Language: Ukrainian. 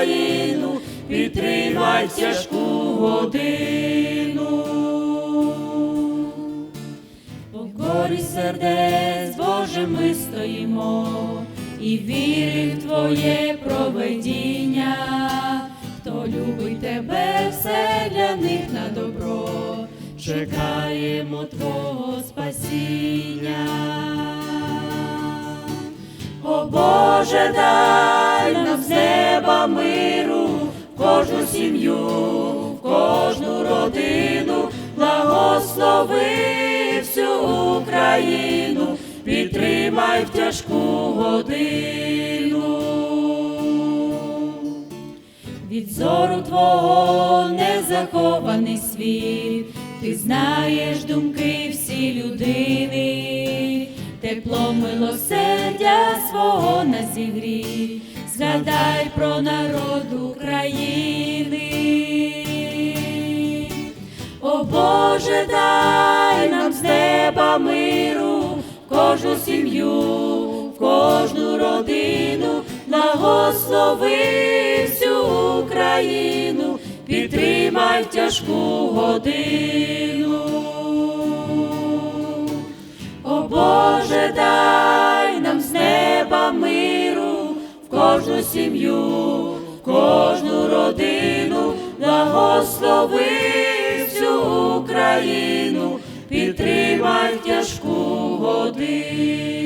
Україну, підтримай тяжку годину. Покорі сердець, Боже, ми стоїмо і віримо в Твоє проведіння. Хто любить тебе, все для них на добро, чекаємо Твого спасіння. О Боже, дай миру, в кожну сім'ю, в кожну родину, благослови всю Україну, підтримай в тяжку годину. Від зору Твого не захований світ, ти знаєш думки всі людини, тепло милосердя свого на зігрій, згадай про народ України. О Боже, дай нам з неба миру, в кожну сім'ю, кожну родину, благослови всю Україну, підтримай тяжку годину. О Боже, дай нам з неба миру, кожну сім'ю, кожну родину, благослови всю Україну, підтримай тяжку годину.